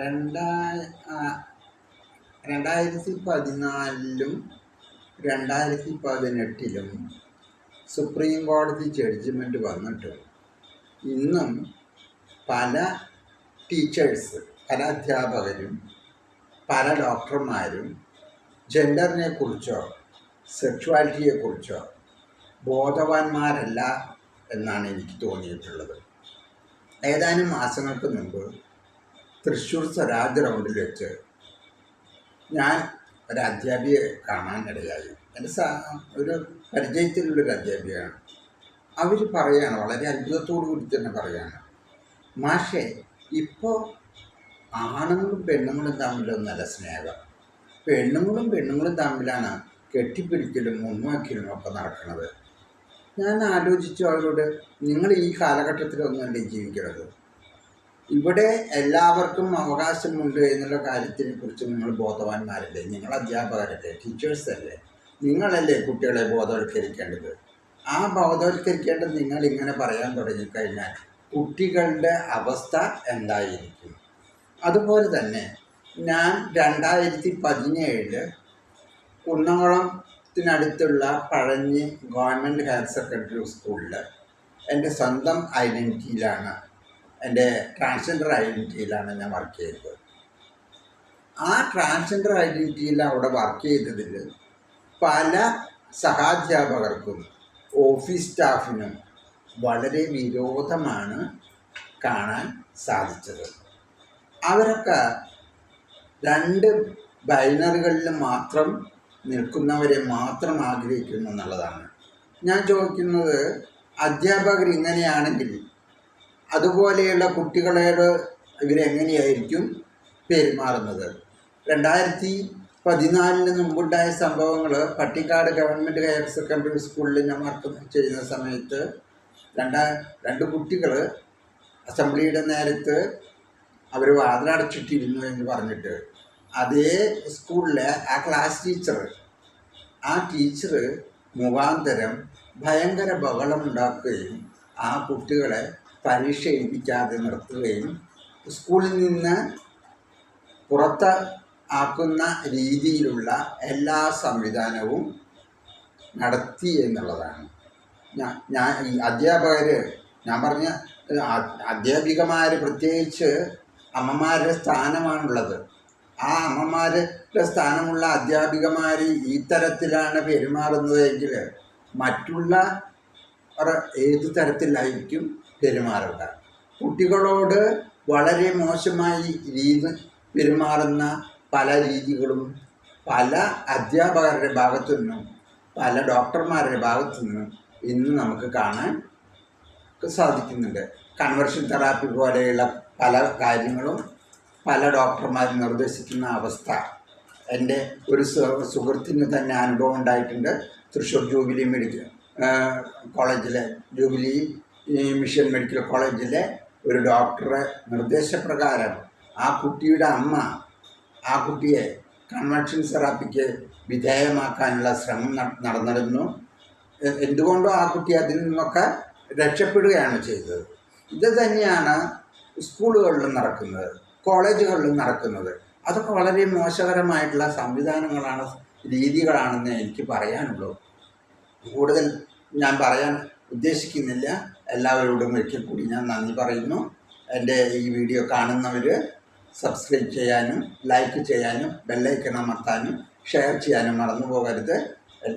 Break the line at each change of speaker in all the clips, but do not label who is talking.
രണ്ടാ രണ്ടായിരത്തി പതിനാലിലും രണ്ടായിരത്തി പതിനെട്ടിലും സുപ്രീം കോടതി ജഡ്ജ്മെന്റ് വന്നിട്ട്. ഇന്നും പല ടീച്ചേഴ്സ് പല അധ്യാപകരും പല ഡോക്ടർമാരും ജെൻഡറിനെ കുറിച്ചോ സെക്ഷുവാലിറ്റിയെ കുറിച്ചോ ബോധവാന്മാരല്ല എന്നാണ് എനിക്ക് തോന്നിയിട്ടുള്ളത്. ഏതാനും മാസങ്ങൾക്ക് മുമ്പ് തൃശ്ശൂർ സ്വരാജ് റൗണ്ടിൽ വെച്ച് ഞാൻ ഒരു അധ്യാപികയെ കാണാനിടയായി. എന്റെ സ ഒരു പരിചയത്തിലുള്ളൊരു അധ്യാപികയാണ്. അവർ പറയുകയാണ് വളരെ അത്ഭുതത്തോടു കൂടി തന്നെ പറയുകയാണ് മാഷേ ഇപ്പോൾ ആണുങ്ങളും പെണ്ണുങ്ങളും തമ്മിലൊന്നല്ല സ്നേഹം. പെണ്ണുങ്ങളും പെണ്ണുങ്ങളും തമ്മിലാണ് കെട്ടിപ്പിടിക്കലും ഉമ്മവയ്ക്കലും ഒക്കെ നടക്കുന്നത്. ഞാൻ ആലോചിച്ചു അവരോട് നിങ്ങൾ ഈ കാലഘട്ടത്തിലൊന്നും അല്ലേ ജീവിക്കുന്നത് ഇവിടെ എല്ലാവർക്കും അവകാശമുണ്ട് എന്നുള്ള കാര്യത്തിനെ കുറിച്ച് നിങ്ങൾ ബോധവാന്മാരല്ലേ? നിങ്ങൾ അധ്യാപകരല്ലേ? ടീച്ചേഴ്സ് അല്ലേ? നിങ്ങളല്ലേ കുട്ടികളെ ബോധവൽക്കരിക്കേണ്ടത്? ആ ബോധവൽക്കരിക്കേണ്ടത് നിങ്ങൾ ഇങ്ങനെ പറയാൻ തുടങ്ങിക്കഴിഞ്ഞാൽ കുട്ടികളുടെ അവസ്ഥ എന്തായിരിക്കും? അതുപോലെ തന്നെ ഞാൻ രണ്ടായിരത്തി പതിനേഴിൽ കുന്നംകുളത്തിനടുത്തുള്ള പഴഞ്ഞി ഗവൺമെന്റ് ഹയർ സെക്കൻഡറി സ്കൂളിൽ എന്റെ സ്വന്തം ഐഡന്റിറ്റിയിലാണ് എന്റെ ട്രാൻസ്ജെൻഡർ ഐഡന്റിറ്റിയിലാണ് ഞാൻ വർക്ക് ചെയ്തത്. ആ ട്രാൻസ്ജെൻഡർ ഐഡന്റിറ്റിയിൽ അവിടെ വർക്ക് ചെയ്തതിൽ പല സഹാധ്യാപകർക്കും ഓഫീസ് സ്റ്റാഫിനും വളരെ വിരോധമാണ് കാണാൻ സാധിച്ചത്. അവരൊക്കെ രണ്ട് ബൈനറികളിൽ മാത്രം നിൽക്കുന്നവരെ മാത്രം ആഗ്രഹിക്കുന്നു എന്നുള്ളതാണ്. ഞാൻ ചോദിക്കുന്നത് അധ്യാപകർ ഇങ്ങനെയാണെങ്കിൽ അതുപോലെയുള്ള കുട്ടികളോട് ഇവരെങ്ങനെയായിരിക്കും പെരുമാറുന്നത്? രണ്ടായിരത്തി പതിനാലിന് മുമ്പുണ്ടായ സംഭവങ്ങൾ പട്ടിക്കാട് ഗവൺമെന്റ് ഹയർ സെക്കൻഡറി സ്കൂളിൽ ഞാൻ വർക്ക് ചെയ്യുന്ന സമയത്ത് രണ്ടാ രണ്ട് കുട്ടികൾ അസംബ്ലിയുടെ നേരത്ത് അവർ വാതിലടച്ചിട്ടിരുന്നു എന്ന് പറഞ്ഞിട്ട്. അതേ സ്കൂളിലെ ആ ക്ലാസ് ടീച്ചർ ആ ടീച്ചർ മുഖാന്തരം ഭയങ്കര ബഹളം ഉണ്ടാക്കുകയും ആ കുട്ടികളെ പരീക്ഷ എഴുതിക്കാതെ നിർത്തുകയും സ്കൂളിൽ നിന്ന് പുറത്ത് ആക്കുന്ന രീതിയിലുള്ള എല്ലാ സംവിധാനവും നടത്തി എന്നുള്ളതാണ്. ഞാൻ ഞാൻ ഈ അധ്യാപകർ ഞാൻ പറഞ്ഞ അധ്യാപികമാർ പ്രത്യേകിച്ച് അമ്മമാരുടെ സ്ഥാനമാണുള്ളത്. ആ അമ്മമാരുടെ സ്ഥാനമുള്ള അധ്യാപികമാർ ഈ തരത്തിലാണ് പെരുമാറുന്നതെങ്കിൽ മറ്റുള്ള ഏത് തരത്തിലായിരിക്കും പെരുമാറുക കുട്ടികളോട് വളരെ മോശമായി രീതി പെരുമാറുന്ന പല രീതികളും പല അധ്യാപകരുടെ ഭാഗത്തു നിന്നും പല ഡോക്ടർമാരുടെ ഭാഗത്തു നിന്നും ഇന്ന് നമുക്ക് കാണാൻ സാധിക്കുന്നുണ്ട്. കൺവെർഷൻ തെറാപ്പി പോലെയുള്ള പല കാര്യങ്ങളും പല ഡോക്ടർമാർ നിർദ്ദേശിക്കുന്ന അവസ്ഥ. എന്റെ ഒരു സുഹൃത്തിന് തന്നെ അനുഭവം ഉണ്ടായിട്ടുണ്ട്. തൃശ്ശൂർ ജൂബിലി മെഡിക്കൽ കോളേജിലെ ജൂബിലി ഈ മിഷൻ മെഡിക്കൽ കോളേജിലെ ഒരു ഡോക്ടറെ നിർദ്ദേശപ്രകാരം ആ കുട്ടിയുടെ അമ്മ ആ കുട്ടിയെ കൺവെൻഷൻ തെറാപ്പിക്ക് വിധേയമാക്കാനുള്ള ശ്രമം നടന്നിരുന്നു. എന്തുകൊണ്ടോ ആ കുട്ടി അതിൽ നിന്നൊക്കെ രക്ഷപ്പെടുകയാണ് ചെയ്തത്. ഇത് തന്നെയാണ് സ്കൂളുകളിലും നടക്കുന്നത് കോളേജുകളിലും നടക്കുന്നത്. അതൊക്കെ വളരെ മോശകരമായിട്ടുള്ള സംവിധാനങ്ങളാണ് രീതികളാണെന്ന് എനിക്ക് പറയാനുള്ളൂ. കൂടുതൽ ഞാൻ പറയാൻ ഉദ്ദേശിക്കുന്നില്ല. എല്ലാവരോടും ഒരിക്കൽ കൂടി ഞാൻ നന്ദി പറയുന്നു. എന്റെ ഈ വീഡിയോ കാണുന്നവർ സബ്സ്ക്രൈബ് ചെയ്യാനും ലൈക്ക് ചെയ്യാനും ബെല്ലൈക്കൺ അമർത്താനും ഷെയർ ചെയ്യാനും മറന്നു പോകരുത്.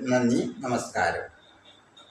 നന്ദി നമസ്കാരം.